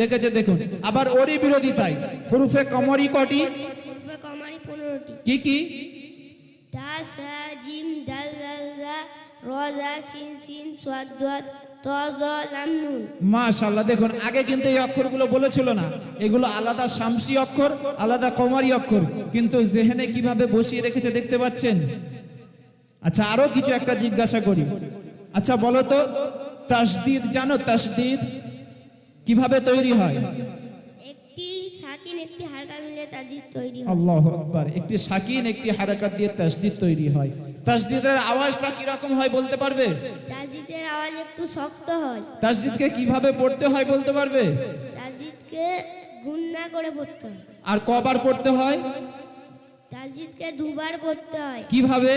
রেখেছে দেখুন। আবার ওরই বিরোধিতায়। হরুফে কমরি কটি? কি কি? জিম দাল দাল রজা সিন সিন মাশাল্লাহ দেখুন আগে কিন্তু এই অক্ষরগুলো বলেছিল না। এগুলো আলাদা শামসি অক্ষর আলাদা কমারি অক্ষর। কিন্তু জেহেনে কীভাবে বসিয়ে রেখেছে দেখতে পাচ্ছেন? আচ্ছা আরও কিছু একটা জিজ্ঞাসা করি। আচ্ছা বলো তো তাসদিদ জানো তাসদিদ? কীভাবে তৈরি হয়? একটি সাকিন একটি হালকা মিলে তাজিদ তৈরি হয়। আল্লাহ আকবার। একটি সাকিন একটি হারাকাত দিয়ে তাসদিদ তৈরি হয়। তাসদিদের আওয়াজটা কীরকম হয় বলতে পারবে? তাজিদের আওয়াজ একটু শক্ত হয়। তাসদিদকে কীভাবে পড়তে হয় বলতে পারবে? তাজিদকে গুন্না করে পড়তে হয়। আর কবার পড়তে হয়? তাজিদকে দুবার পড়তে হয়। কীভাবে?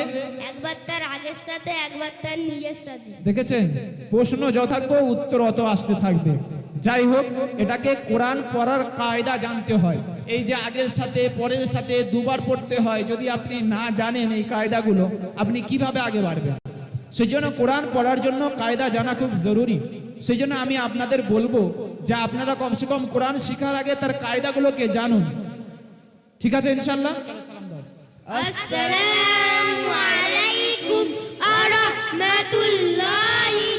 একবার তার আগের সাথে একবার তার নিজের সাথে। দেখেছেন? প্রশ্ন যথার্থ উত্তর অত আসতে থাকবে। যাই হোক, এটাকে কোরআন পড়ার কায়দা জানতে হয়। এই যে আগের সাথে, পরের সাথে দুবার পড়তে হয়, যদি আপনি না জানেন এই কায়দাগুলো, আপনি কীভাবে আগে বাড়বেন? সেই জন্য কোরআন পড়ার জন্য কায়দা জানা খুব জরুরি। সেই জন্য আমি আপনাদের বলব যে আপনারা কমসে কম কোরআন শেখার আগে তার কায়দাগুলোকে জানুন। ঠিক আছে ইনশাল্লাহ আসসালামু আলাইকুম ওয়া রাহমাতুল্লাহি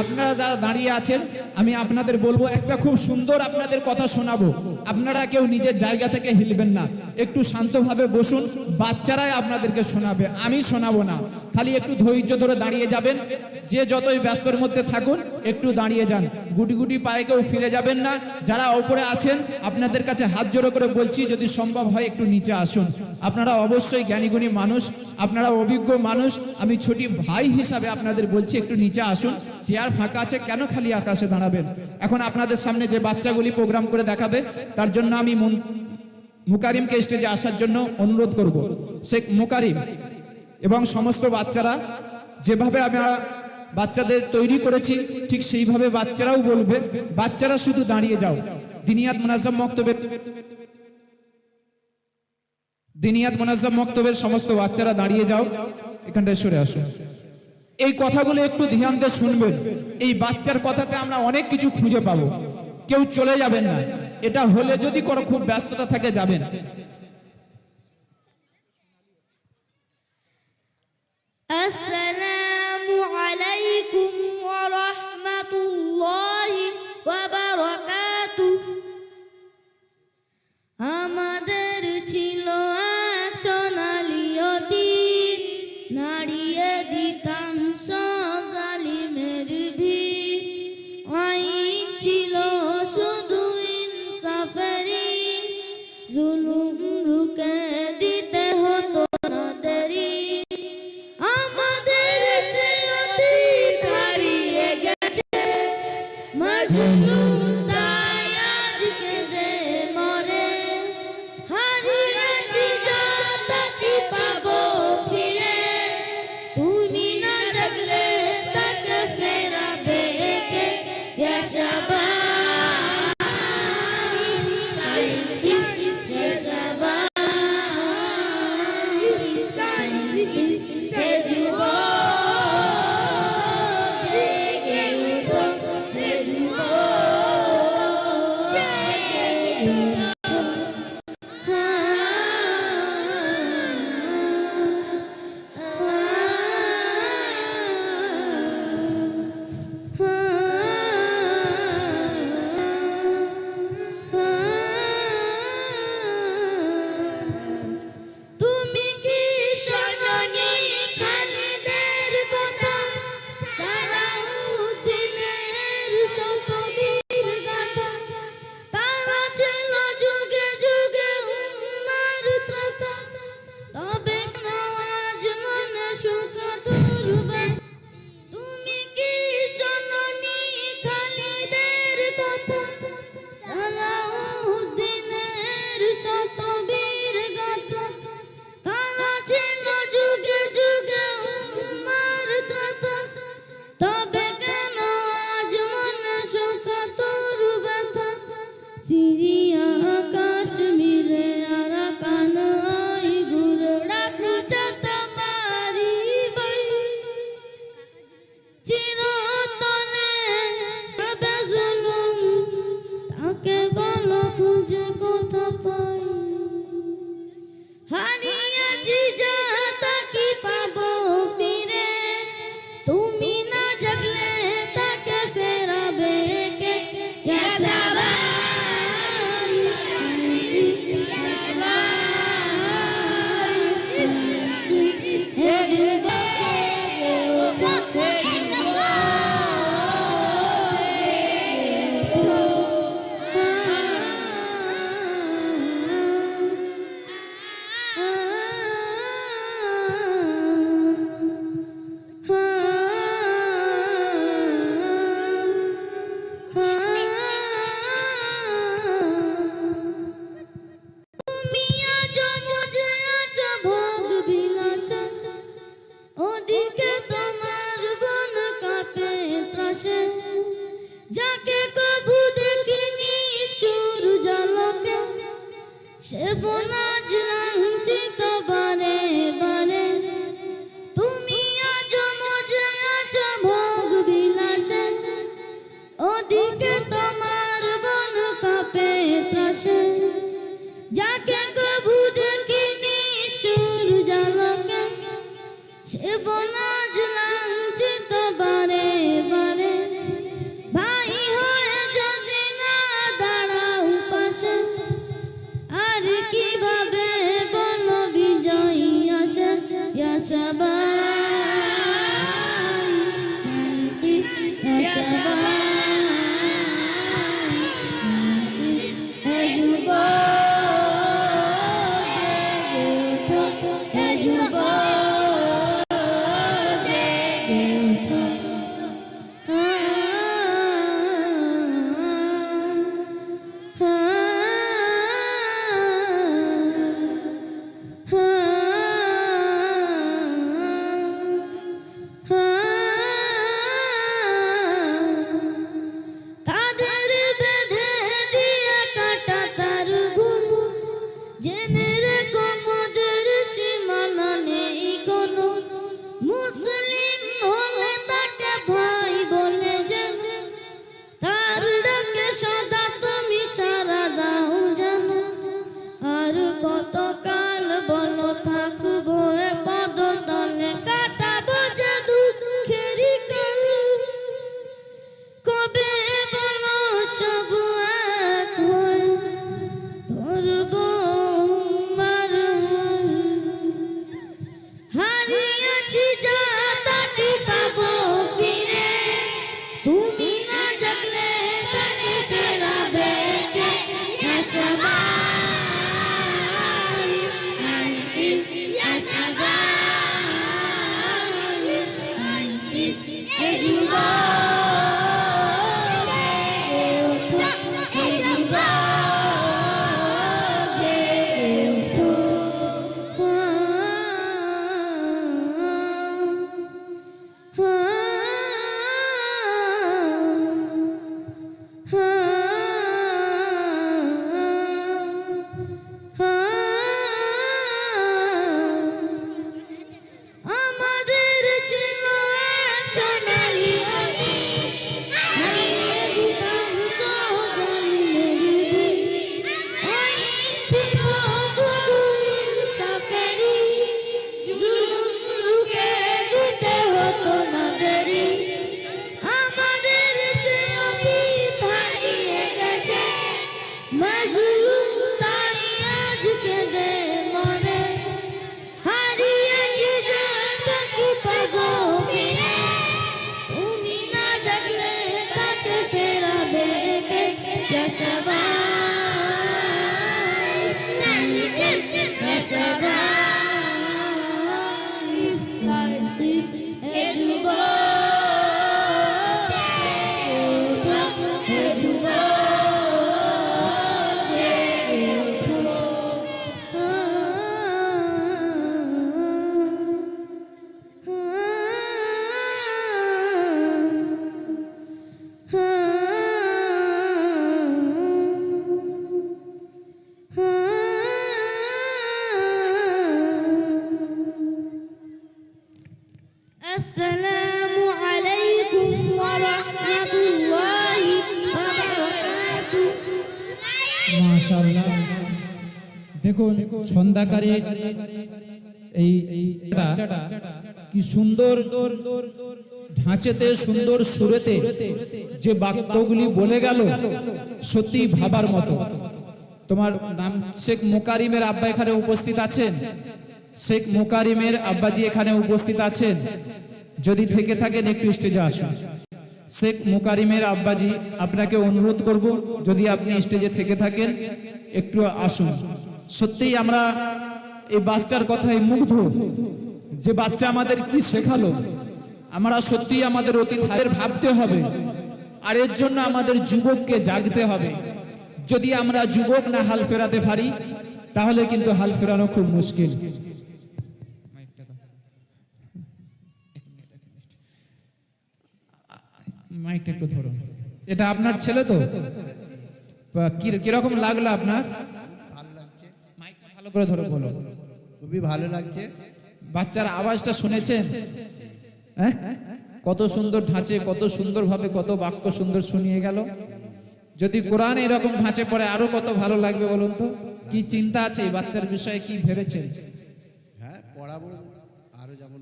আপনারা যারা দাঁড়িয়ে আছেন, আমি আপনাদের বলব, একটা খুব সুন্দর আপনাদের কথা শোনাবো। আপনারা কেউ নিজের জায়গা থেকে হিলবেন না। একটু শান্তভাবে বসুন, বাচ্চারাই আপনাদেরকে শোনাবে। আমি শোনাবো না। খালি একটু ধৈর্য ধরে দাঁড়িয়ে যাবেন। যে যতই ব্যস্তর মধ্যে থাকুন, একটু দাঁড়িয়ে যান। গুটি গুটি পায়ে কেউ ফিরে যাবেন না। যারা ওপরে আছেন, আপনাদের কাছে হাত জোড়ো করে বলছি, যদি সম্ভব হয় একটু নিচে আসুন। আপনারা অবশ্যই জ্ঞানীগুণী মানুষ, আপনারা অভিজ্ঞ মানুষ। আমি ছোটি ভাই হিসাবে আপনাদের বলছি, একটু নিচে আসুন। চেয়ার ফাঁকা আছে, কেন খালি আকাশে দাঁড়াবেন? এখন আপনাদের সামনে যে বাচ্চাগুলি প্রোগ্রাম করে দেখাবে, তার জন্য আমি মুকারিমকে স্টেজে আসার জন্য অনুরোধ করব। শেখ মুকারিম এবং সমস্ত বাচ্চারা যেভাবে আমরা বাচ্চাদের তৈরি করেছি, ঠিক সেইভাবে বাচ্চারাও বলবে, বাচ্চারা শুধু দাঁড়িয়ে যাও। দিনিয়াত মুনাজ্জাম মক্তবের দিনিয়াত মুনাজ্জাম মক্তবের সমস্ত বাচ্চারা দাঁড়িয়ে যাও। এখানটায় সরে আসো। এই কথাগুলো একটু ধ্যান দিয়ে শুনবেন। এই বাচ্চার কথাতে আমরা অনেক কিছু খুঁজে পাবো। কেউ চলে যাবেন না। এটা হলে যদি কোনো খুব ব্যস্ততা থাকে যাবেন। আসসালামু আলাইকুম ওয়া রাহমাতুল্লাহি ওয়া বারাকাতুহু আমাদের Amen. দেখুন, ছন্দাকারী এই কি সুন্দর ঢাঁচেতে, সুন্দর সুরেতে যে বাক্যগুলি বলে গেল সত্যি ভাবার মতো। তোমার নাম শেখ মোকারিমের আব্বা এখানে উপস্থিত আছেন? শেখ মোকারিমের আব্বাজি এখানে উপস্থিত আছেন? যদি থেকে থাকেন, একটু স্টেজে আসুন। শেখ মুকারিমের আব্বাজি, আপনাকে অনুরোধ করব, যদি আপনি স্টেজে থেকে থাকেন, একটু আসুন। সত্যিই আমরা এই বাচ্চার কথায় মুগ্ধ। যে বাচ্চা আমাদের কি শেখালো, আমরা সত্যিই আমাদের অতীত ভাবতে হবে। আর এর জন্য আমাদের যুবককে জাগতে হবে। যদি আমরা যুবক না হাল ফেরাতে পারি, তাহলে কিন্তু হাল ফেরানো খুব মুশকিল। এটা আপনার ছেলে তো? কীরকম লাগল আপনার? ভালো করে ধরে বলো। খুবই ভালো লাগছে। বাচ্চার আওয়াজটা শুনেছেন? হ্যাঁ? কত সুন্দর ঢাঁচে কত সুন্দরভাবে কত বাক্য সুন্দর শুনিয়ে গেল। যদি কোরআন এরকম ঢাঁচে পড়ে আরও কত ভালো লাগবে বলুন তো? কি চিন্তা আছে এই বাচ্চার বিষয়ে? কি ভেবেছেন? হ্যাঁ পড়াবো। আরও যেমন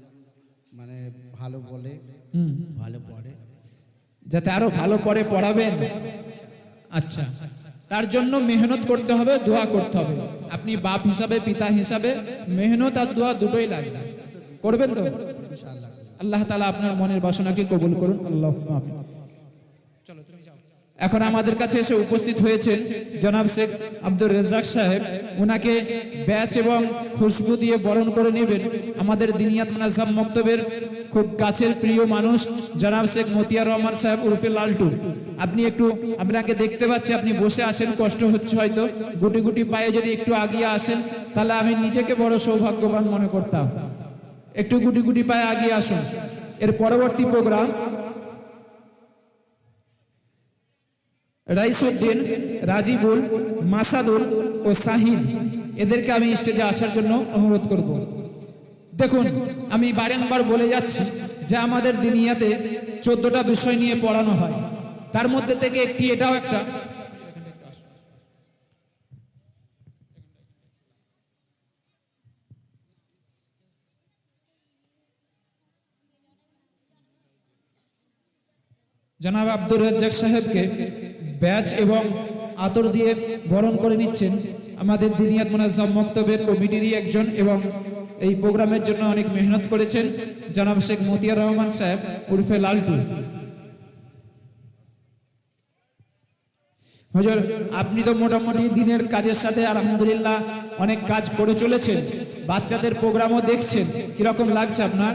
মানে ভালো বলে হুম। ভালো পড়ে। যাতে আরও ভালো পড়ে পড়াবেন। আচ্ছা। তার জন্য মেহনত করতে হবে, দোয়া করতে হবে। আপনি বাপ হিসাবে, পিতা হিসাবে মেহনত আর দোয়া দুটোই লাগবে করবেন তো? আল্লাহ তালা আপনার মনের বাসনাকে কবুল করুন। আল্লাহ। এখন আমাদের কাছে এসে উপস্থিত হয়েছেন জনাব শেখ আব্দুর রেজাক সাহেব। ওনাকে ব্যাচ এবং খুশবু দিয়ে বরণ করে নেবেন। আমাদের দিনিয়াত মানাজাম মক্তবের খুব কাছের প্রিয় মানুষ, জনাব শেখ মতিয়ার রহমান সাহেব উর্ফে লালটু। আপনি একটু আপনাকে দেখতে পাচ্ছি, আপনি বসে আছেন, কষ্ট হচ্ছে হয়তো। গুটি গুটি পায়ে যদি একটু আগিয়ে আসেন, তাহলে আমি নিজেকে বড় সৌভাগ্যবান মনে করতাম। একটু গুটি গুটি পায়ে আগিয়ে আসুন। এর পরবর্তী প্রোগ্রাম রাইসুদ্দিন, রাজিবুল, মাসাদুল ও সাহিল এদেরকে আমি স্টেজে আসার জন্য অনুরোধ করব। দেখুন, আমি বারংবার বলে যাচ্ছি যে আমাদের দিনিয়াতে চোদ্দটা বিষয় নিয়ে পড়ানো হয়। তার মধ্যে থেকে একটি, এটাও একটা। জনাব আব্দুর রাজ্জাক সাহেবকে ব্যাচ এবং আতর দিয়ে বরণ করে নিচ্ছেন আমাদের দিনিয়াত মোনাজাম মক্তবের কমিটিরই একজন এবং এই প্রোগ্রামের জন্য অনেক মেহনত করেছেন জনাব শেখ মতিয়ার রহমান সাহেব উর্ফে লালটু। হজর, আপনি তো মোটামুটি দিনের কাজের সাথে আলহামদুলিল্লাহ অনেক কাজ করে চলেছেন। বাচ্চাদের প্রোগ্রামও দেখছেন। কীরকম লাগছে আপনার?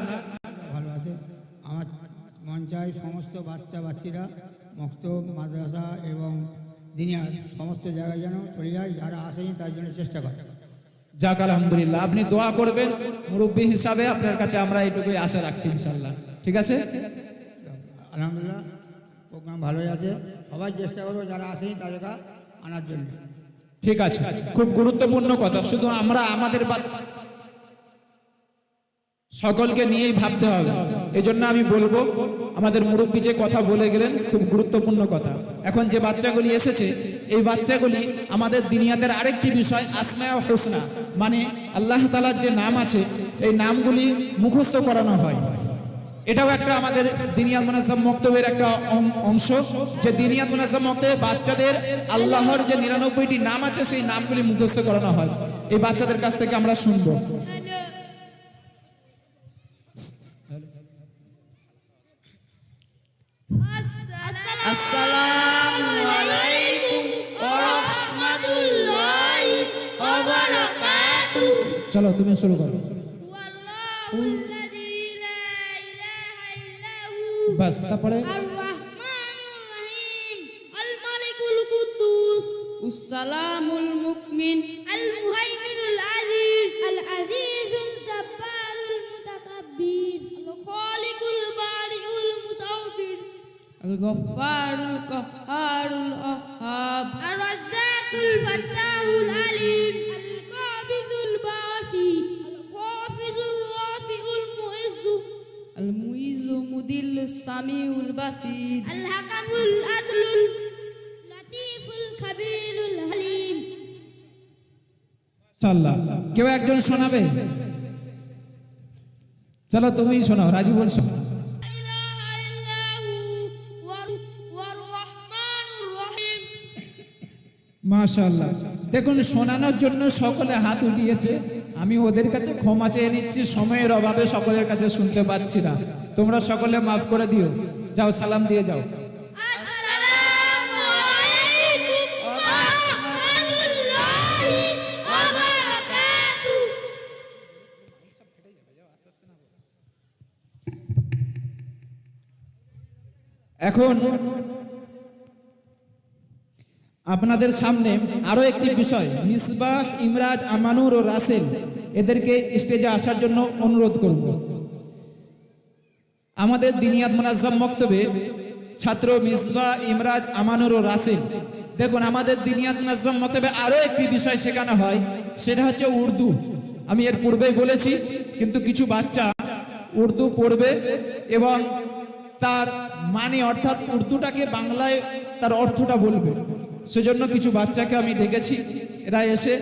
ভালো আছে। আমার মন চাই সমস্ত বাচ্চা বাচ্চিরা মক্ত মাদ্রাসা এবং দিনিয়া সমস্ত জায়গায় যেন চলে যায়, যারা আসেনি তার জন্য চেষ্টা করে। যাক আলহামদুলিল্লাহ। আপনি দোয়া করবেন মুরব্বী হিসাবে আপনার কাছে আমরা এইটুকুই আশা রাখছি ইনশাল্লাহ ঠিক আছে? আলহামদুলিল্লাহ প্রোগ্রাম ভালোই আছে। সবাই চেষ্টা করব যারা আসেনি তাদেরকে আনার জন্য। ঠিক আছে। খুব গুরুত্বপূর্ণ কথা। শুধু আমরা আমাদের সকলকে নিয়েই ভাবতে হবে। এই জন্য আমি বলব আমাদের মুরব্বী যে কথা বলে গেলেন, খুব গুরুত্বপূর্ণ কথা। এখন যে বাচ্চাগুলি এসেছে, এই বাচ্চাগুলি আমাদের দিনিয়াদের আরেকটি বিষয় আসমায়া হোসনা। মানে আল্লাহ তালার যে নাম আছে, এই নামগুলি মুখস্থ করানো হয়। এটাও একটা আমাদের দিনিয়াত মোনাজাম মক্তবের একটা অংশ। যে দিনিয়াত মোনাজাম মক্তবে বাচ্চাদের আল্লাহর যে নিরানব্বইটি নাম আছে, সেই নামগুলি মুখস্থ করানো হয়। এই বাচ্চাদের কাছ থেকে আমরা শুনব। চলো তুমি শুরু করো। বাস তারপরে? সালামুল মুকমিন। আল মুহাইমিনুল আজিজ আল আজিজুল الغفار القهار الوهاب الرزاق الفتاح العليم القابض الباثي الخافض الرافع المعز المعز مذل السميع البصير الحكم العدل اللطيف الخبير الحليم চাল্লাহ কেউ একজন শোনাবে চলো তুমি শোনাও রাজি বলছো মাশাল্লাহ দেখুন, শোনানোর জন্য সকলে হাত উঠিয়েছে। আমি ওদের কাছে ক্ষমা চেয়ে নিচ্ছি, সময়ের অভাবে সকলের কাছে শুনতে পাচ্ছি না। তোমরা সকলে মাফ করে দিও। যাও, সালাম দিয়ে যাও। এখন আপনাদের সামনে আরও একটি বিষয়, মিসবাহ, ইমরাজ, আমানুর ও রাসেল এদেরকে স্টেজে আসার জন্য অনুরোধ করব। আমাদের দিনিয়াত মোনাজ্জাম মক্তবে ছাত্র মিসবাহ, ইমরাজ, আমানুর ও রাসেল, দেখুন আমাদের দিনিয়াত নাজম মতবে আরও একটি বিষয় শেখানো হয়, সেটা হচ্ছে উর্দু। আমি এর পূর্বেই বলেছি, কিন্তু কিছু বাচ্চা উর্দু পড়বে এবং তার মানে অর্থাৎ উর্দুটাকে বাংলায় তার অর্থটা বলবে। সেজন্য কিছু বাচ্চাকে আমি ডেকেছি। এরা এসে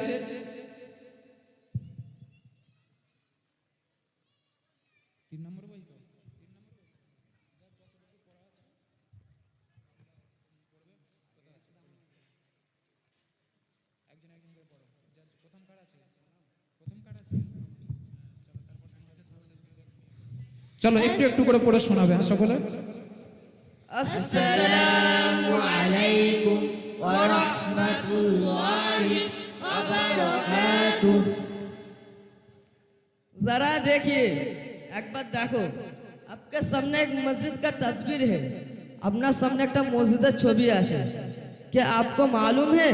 চলো একটু একটু করে পড়ে শোনাবে হ্যাঁ সকলে? আসসালামু আলাইকুম। ورحمة الله وبركاته जरा देखिए एक बात देखो आपके सामने एक मस्जिद का तस्वीर है अपना सामने একটা মসজিদের ছবি আছে क्या आपको मालूम है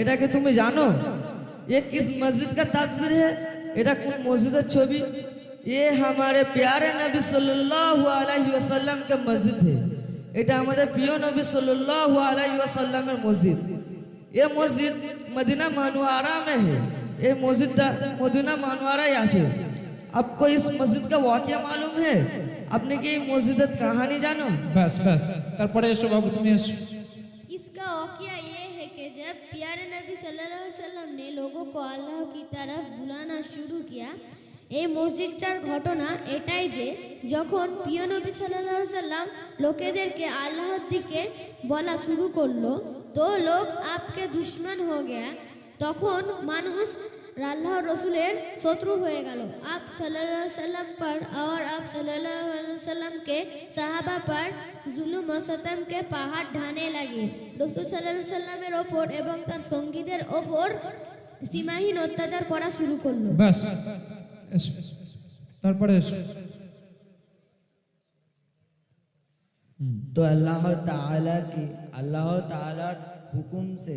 এটা কি তুমি জানো ये किस मस्जिद का तस्वीर है এটা কোন মসজিদের ছবি ये हमारे प्यारे नबी सल्लल्लाहु अलैहि वसल्लम के मस्जिद है এটা আমাদের প্রিয় নবী সাল্লাল্লাহু আলাইহি ওয়াসাল্লামের মসজিদ এই মসজিদ মদিনা মানওয়ারা में है এই মসজিদটা মদিনা মানওয়ারায় আছে आपको इस मस्जिद का वाकया मालूम है আপনি কি এই মসজিদের কাহানি জানো ব্যাস ব্যাস তারপরে এসো বাবু তুমি এসো इसका वाकया ये है कि जब प्यारे नबी सल्लल्लाहु अलैहि वसल्लम ने लोगों को अल्लाह की तरफ बुलाना शुरू किया এই মসজিদটার ঘটনা এটাই যে, যখন প্রিয় নবী সাল্লাহ সাল্লাম লোকেদেরকে আল্লাহর দিকে বলা শুরু করল, তো লোক আপকে দুশ্মন হয়ে গেয়া। তখন মানুষ আল্লাহ রসুলের শত্রু হয়ে গেল। আপ সাল্লাহ সাল্লাম পর আর আপ সাল্লাহ সাল্লামকে সাহাবা পর জুলু সতমকে পাহাড় ঢানে লাগে রসুল সাল্লাহ সাল্লামের ওপর এবং তার সঙ্গীদের ওপর সীমাহীন অত্যাচার করা শুরু করল। এসো তারপরে এসো तो अल्लाह ताला की अल्लाह तालार हुकुम से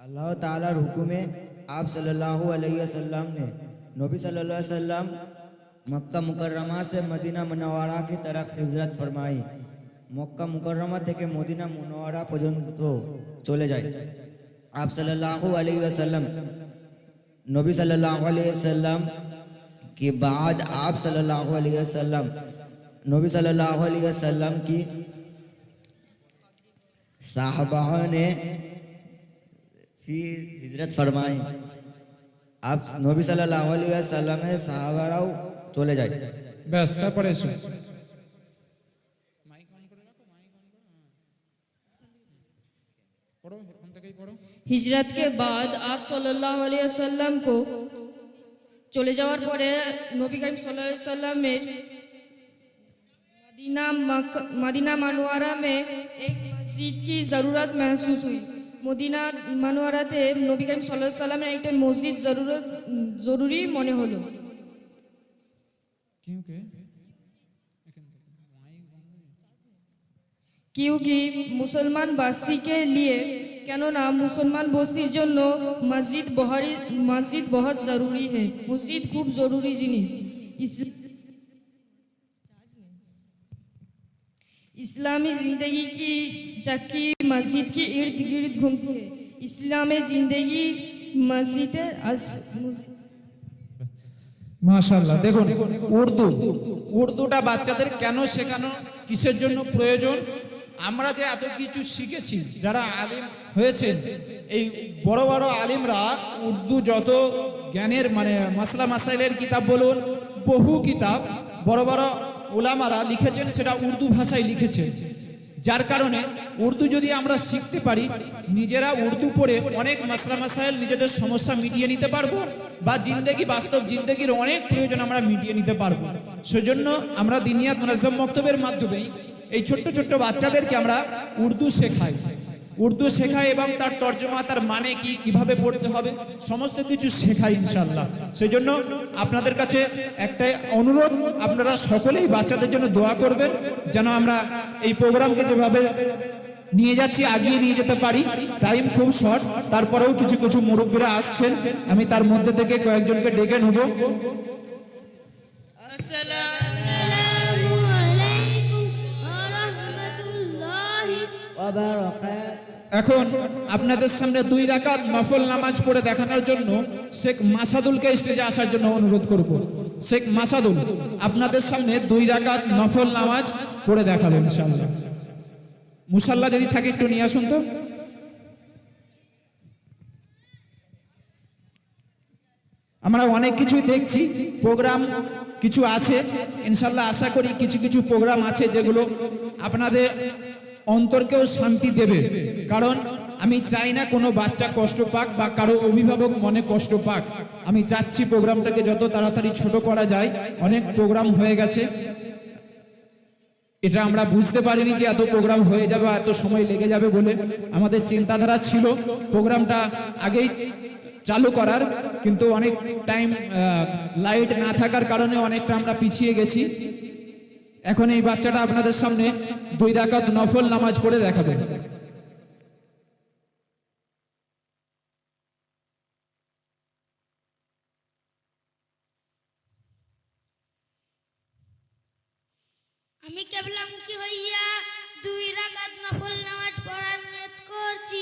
अल्लाह तालार हुकुम में आप सल्लल्लाहु अलैहि वसल्लम ने नबी सल्लल्लाहु अलैहि वसल्लम मक्का मुकर्रमा से मदीना मुनव्वरा की तरफ हिजरत फरमाई মক্কা মুকররমা থেকে মদিনা মুনওয়ারা পর্যন্ত চলে যায় আপ সাল্লাল্লাহু আলাইহি ওয়াসাল্লাম नबी सल्लल्लाहु अलैहि वसल्लम के बाद आप सल्लल्लाहु अलैहि वसल्लम, नबी सल्लल्लाहु अलैहि वसल्लम की साहबा ने फिर हिजरत फरमाई। आप नबी सल्लल्लाहु अलैहि वसल्लम साहबाओ चले जाए ব্যস্ত পড়েছো হিজরত के बाद आप सल्लल्लाहु अलैहि वसल्लम को চলে যাওয়ার পরে নবী করিম সাল্লাল্লাহু अलैहि वसल्लम मदीना मक्का मदीना मनवारा में एक मस्जिद की ज़रूरत महसूस हुई মদিনা মানোয়ারাতে নবী করিম সাল্লাহ সাল্লামের একটা মসজিদ জরুরত জরুরি মনে হলো क्योंकि क्योंकि मुसलमान बस्ती के लिए কেননা মুসলমান বস্তির জন্য মসজিদ বহারি মসজিদ বহুত জরুরি है মসজিদ খুব জরুরি জিনিস इस- इस्लामी ज़िंदगी की चक्की मस्जिद के इर्द गिर्द घूमती है इस्लामी ज़िंदगी मस्जिद মাশাল্লাহ দেখুন উর্দু উর্দুটা বাচ্চাদের কেন শেখানো কিসের জন্য প্রয়োজন আমরা যে এত কিছু শিখেছি, যারা আলিম হয়েছে এই বড় বড় আলিমরা উর্দু যত জ্ঞানের মানে মাসলা মাসাইলের কিতাব বলুন, বহু কিতাব বড় বড় ওলামারা লিখেছেন, সেটা উর্দু ভাষায় লিখেছেন যার কারণে উর্দু যদি আমরা শিখতে পারি, নিজেরা উর্দু পড়ে অনেক মাসলা মাসাইল নিজেদের সমস্যা মিটিয়ে নিতে পারব বা জিন্দেগি, বাস্তব জিন্দেগির অনেক প্রয়োজন আমরা মিটিয়ে নিতে পারব। সেজন্য আমরা দিনিয়াত মুনাজ্জম মক্তবের মাধ্যমেই এই ছোট্ট ছোট্ট বাচ্চাদেরকে আমরা উর্দু শেখাই। উর্দু শেখাই এবং তার তর্জমা, তার মানে কি, কীভাবে পড়তে হবে, সমস্ত কিছু শেখাই ইনশাল্লাহ সেই জন্য আপনাদের কাছে একটাই অনুরোধ, আপনারা সকলেই বাচ্চাদের জন্য দোয়া করবেন, যেন আমরা এই প্রোগ্রামকে যেভাবে নিয়ে যাচ্ছি, আগিয়ে নিয়ে যেতে পারি। টাইম খুব শর্ট, তারপরেও কিছু কিছু মুরব্বীরা আসছেন, আমি তার মধ্যে থেকে কয়েকজনকে ডেকে নেব। এখন আপনাদের সামনে দুই রাকাত নফল নামাজ পড়ে দেখানোর জন্য শেখ মাসাদুলকে স্টেজে আসার জন্য অনুরোধ করব। শেখ মাসাদুল, আপনাদের সামনে দুই রাকাত নফল নামাজ পড়ে দেখাবো ইনশাআল্লাহ। মুসাল্লা যদি থাকে একটু নিয়ে আসুন তো। আমরা অনেক কিছুই দেখছি, প্রোগ্রাম কিছু আছে ইনশাল্লাহ আশা করি কিছু কিছু প্রোগ্রাম আছে যেগুলো আপনাদের অন্তরকেও শান্তি দেবে। কারণ আমি চাই না কোনো বাচ্চা কষ্ট পাক বা কারও অভিভাবক মনে কষ্ট পাক। আমি চাচ্ছি প্রোগ্রামটাকে যত তাড়াতাড়ি ছোট করা যায়। অনেক প্রোগ্রাম হয়ে গেছে। এটা আমরা বুঝতে পারিনি যে এত প্রোগ্রাম হয়ে যাবে এত সময় লেগে যাবে বলে। আমাদের চিন্তাধারা ছিল প্রোগ্রামটা আগেই চালু করার, কিন্তু অনেক টাইম লাইট না থাকার কারণে অনেকটা আমরা পিছিয়ে গেছি। এখন এই বাচ্চাটা আপনাদের সামনে দুই রাকাত নফল নামাজ পড়ে দেখাবে। আমি কি হইয়া দুই রাকাত নফল নামাজ পড়ার করছি।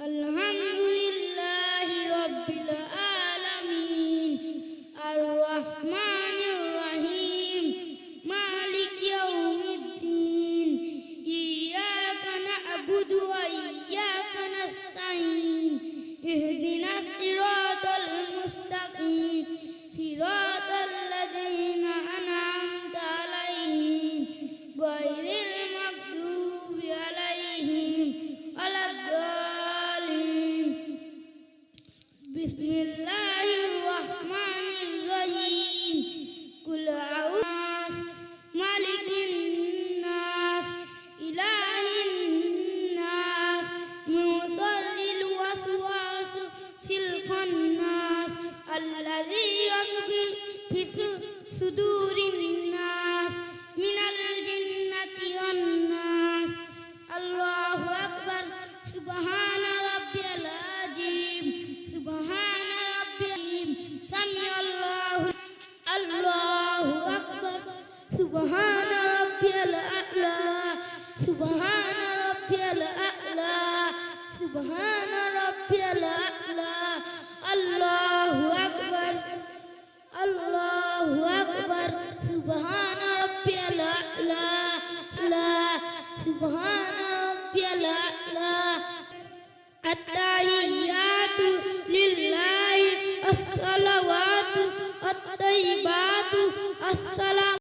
الله. फिसु सुदूरिन्ना